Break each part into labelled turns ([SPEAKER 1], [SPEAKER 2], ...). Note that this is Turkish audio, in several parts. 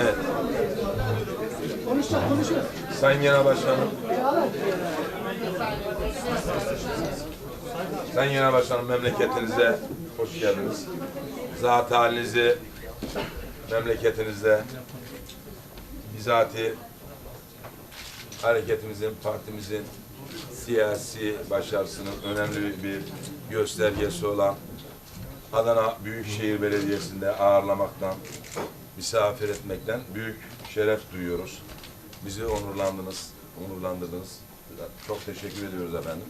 [SPEAKER 1] Evet.
[SPEAKER 2] Konuşacak, konuşuyor.
[SPEAKER 1] Sayın Genel Başkanım. Sayın Genel Başkanım memleketinize hoş geldiniz. Zat halinizi memleketinizde bizatihi hareketimizin, partimizin siyasi başarısının önemli bir göstergesi olan Adana Büyükşehir Belediyesi'nde ağırlamaktan, misafir etmekten büyük şeref duyuyoruz. Bizi onurlandınız, onurlandırdınız. Çok teşekkür ediyoruz efendim.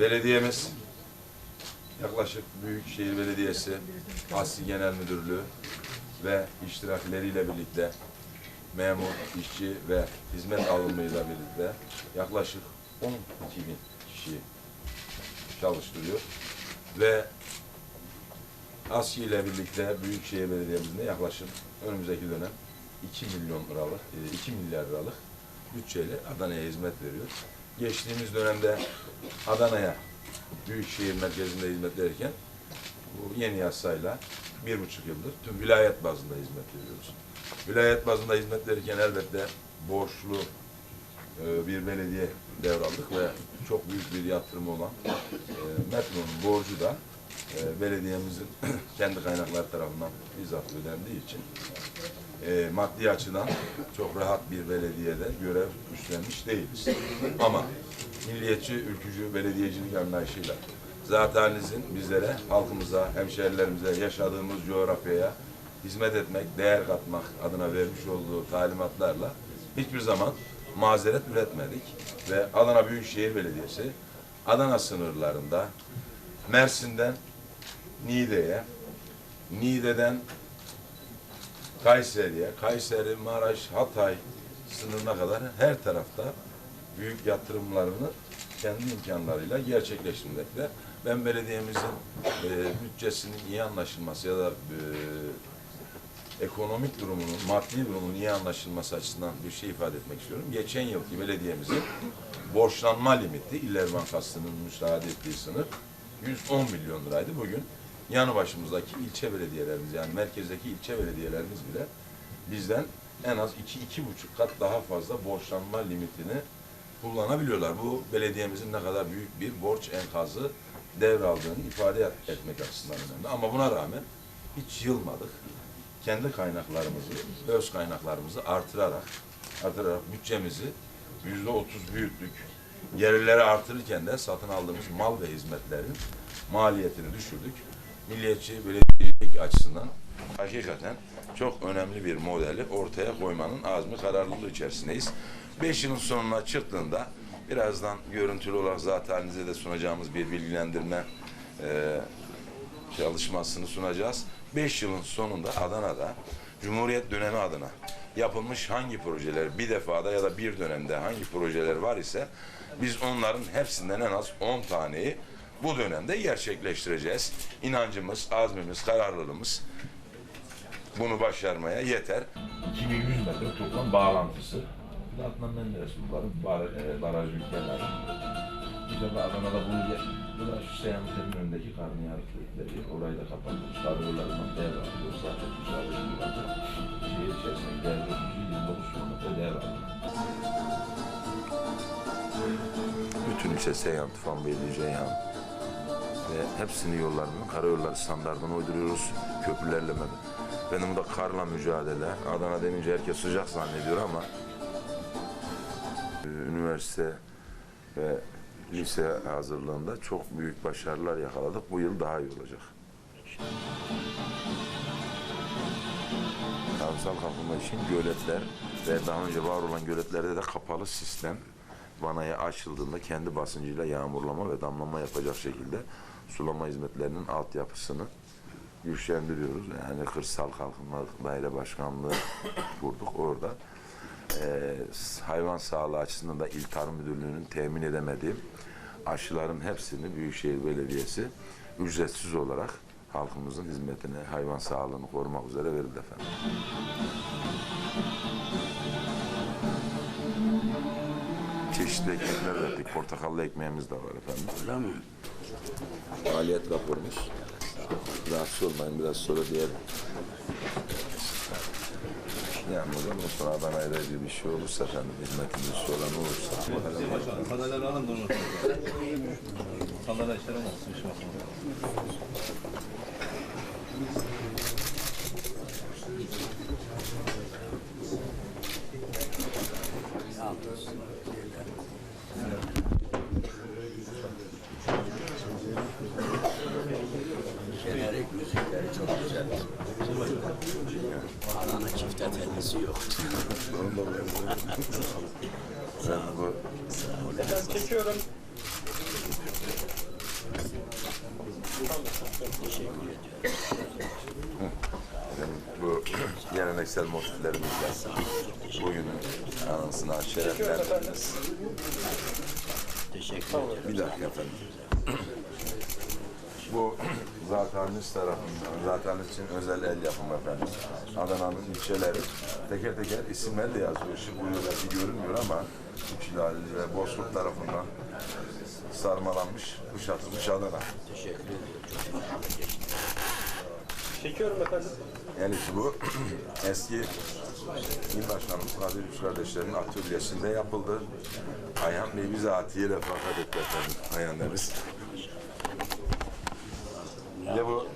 [SPEAKER 1] Belediyemiz yaklaşık Büyükşehir Belediyesi Asli Genel Müdürlüğü ve iştirakleriyle birlikte memur, işçi ve hizmet alımıyla birlikte yaklaşık 12 bin kişiyi çalıştırıyor. Ve ASKİ ile birlikte Büyükşehir Belediye'mizde yaklaşık önümüzdeki dönem 2 milyon liralık, e, 2 milyar liralık bütçeyle Adana'ya hizmet veriyor. Geçtiğimiz dönemde Adana'ya Büyükşehir merkezinde hizmet verirken bu yeni yasayla bir buçuk yıldır tüm vilayet bazında hizmet veriyoruz. Vilayet bazında hizmet verirken elbette borçlu e, bir belediye devraldık ve çok büyük bir yatırım olan e, metronun borcu da e, belediyemizin kendi kaynakları tarafından bizzat ödendiği için e, maddi açıdan çok rahat bir belediyede görev üstlenmiş değiliz. Ama milliyetçi, ülkücü belediyecilik anlayışıyla zat halinizin bizlere, halkımıza, hemşehrilerimize, yaşadığımız coğrafyaya hizmet etmek, değer katmak adına vermiş olduğu talimatlarla hiçbir zaman mazeret üretmedik. Ve Adana Büyükşehir Belediyesi Adana sınırlarında Mersin'den Niğde'ye, Niğde'den Kayseri'ye, Kayseri, Maraş, Hatay sınırına kadar her tarafta büyük yatırımlarını kendi imkanlarıyla gerçekleştirmekte. Ben belediyemizin e, bütçesinin iyi anlaşılması ya da e, ekonomik durumunun, maddi durumunun iyi anlaşılması açısından bir şey ifade etmek istiyorum. Geçen yılki belediyemizin borçlanma limiti, İller Bankası'nın müsaade ettiği sınır 110 milyon liraydı. Bugün yanı başımızdaki ilçe belediyelerimiz yani merkezdeki ilçe belediyelerimiz bile bizden en az 2-2,5 kat daha fazla borçlanma limitini kullanabiliyorlar. Bu belediyemizin ne kadar büyük bir borç enkazı devraldığını ifade etmek açısından önemli. Ama buna rağmen hiç yılmadık. Kendi kaynaklarımızı, öz kaynaklarımızı artırarak, artırarak bütçemizi yüzde otuz büyüttük. Gelirleri artırırken de satın aldığımız mal ve hizmetlerin maliyetini düşürdük. Milliyetçi belediyecilik açısından hakikaten çok önemli bir modeli ortaya koymanın azmi kararlılığı içerisindeyiz. Beş yılın sonuna çıktığında birazdan görüntülü olarak zaten halinize de sunacağımız bir bilgilendirme e, çalışmasını sunacağız. Beş yılın sonunda Adana'da Cumhuriyet dönemi adına yapılmış hangi projeler bir defada ya da bir dönemde hangi projeler var ise biz onların hepsinden en az 10 taneyi bu dönemde gerçekleştireceğiz. İnancımız, azmimiz, kararlılığımız bunu başarmaya yeter. 2100 metre toplam bağlantısı. Adnan Menderes e, baraj ülkeler. Bir de Adana'da bunu bu da şu seyahatin önündeki karnıyarık köyleri. Orayı da kapatmış. Karyolarından devralıyor. Zaten müsaade ediyorlar. Şehir içerisinde devre 29 kilometre devralıyor. Bütün ilçe Seyhan, Tufan Beyli, Ceyhan ve hepsini yollarını, karayolları standartına uyduruyoruz. Köprülerle benim de karla mücadele. Adana denince herkes sıcak zannediyor ama e, üniversite ve lise hazırlığında çok büyük başarılar yakaladık. Bu yıl daha iyi olacak. Karsal kalkınma için göletler ve daha önce var olan göletlerde de kapalı sistem vanaya açıldığında kendi basıncıyla yağmurlama ve damlama yapacak şekilde sulama hizmetlerinin altyapısını güçlendiriyoruz. Yani Kırsal Kalkınma Daire Başkanlığı kurduk orada. Ee, hayvan sağlığı açısından da İl Tarım Müdürlüğü'nün temin edemediği aşıların hepsini Büyükşehir Belediyesi ücretsiz olarak halkımızın hizmetine hayvan sağlığını korumak üzere verildi efendim. Çeşitli ekmekler verdik. Portakallı ekmeğimiz de var efendim.
[SPEAKER 3] Öyle mi?
[SPEAKER 1] Faaliyet raporumuz. Rahatsız olmayın biraz sonra diğer yani o zaman sonra Adana'yla ilgili bir şey olursa efendim hizmetimiz olan olursa
[SPEAKER 4] Sandalyeleri alın da onu. Sandalye işlerim olsun iş.
[SPEAKER 3] Jenerik müzikleri çok güzel. Adana çifte tellisi yoktu.
[SPEAKER 1] sen bu
[SPEAKER 3] Teşekkür ediyorum.
[SPEAKER 1] Bu geleneksel motiflerimizle bugünün anısına şereflendiniz.
[SPEAKER 3] Teşekkür ederim.
[SPEAKER 1] Bir dakika efendim. Bu Zatarnis tarafından, Zatarnis için özel el yapımı efendim. Adana'nın ilçeleri teker teker isimler de yazıyor. Şimdi bu belki görünmüyor ama Üçilali ve Bozkurt tarafından sarmalanmış, kuşatılmış Adana.
[SPEAKER 3] Teşekkür ediyorum.
[SPEAKER 5] Çekiyorum efendim.
[SPEAKER 1] Yani ki bu eski İl Başkanımız Kadir Üç Kardeşler'in atölyesinde yapıldı. Ayhan Bey bizatihi refakat etti efendim Ayhan Deniz. Ya bu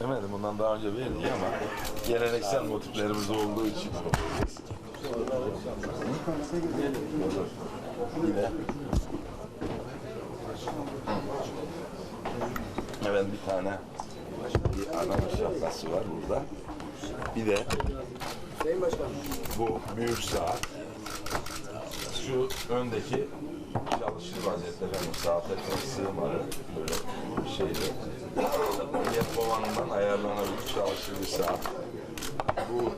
[SPEAKER 1] demedim bundan daha önce verdi ama geleneksel motiflerimiz olduğu için Yine Evet bir tane bir Adana şapkası var burada. Bir de bu büyük saat. Şu öndeki çalışır vaziyette efendim saate sığmadı. Böyle şeyde. Yer kovanından ayarlanabilir çalışır saat. Bu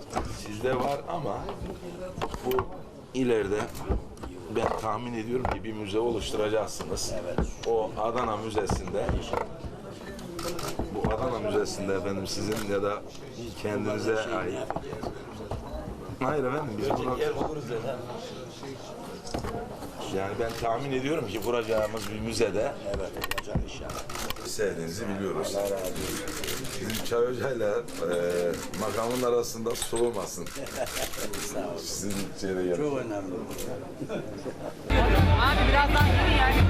[SPEAKER 1] sizde var ama bu ileride ben tahmin ediyorum ki bir müze oluşturacaksınız. O Adana Müzesi'nde bu Adana Müzesi'nde efendim sizin ya da kendinize ait. Hayır efendim biz bunu
[SPEAKER 3] Yer buluruz ya.
[SPEAKER 1] yani ben tahmin ediyorum ki kuracağımız bir müzede
[SPEAKER 3] Evet, olacak inşallah.
[SPEAKER 1] Sevdiğinizi biliyoruz. Bizim Çay Hoca'yla e, makamın arasında soğumasın. Sizin içeri gelin.
[SPEAKER 3] Çok önemli.
[SPEAKER 6] Abi birazdan yürü yani.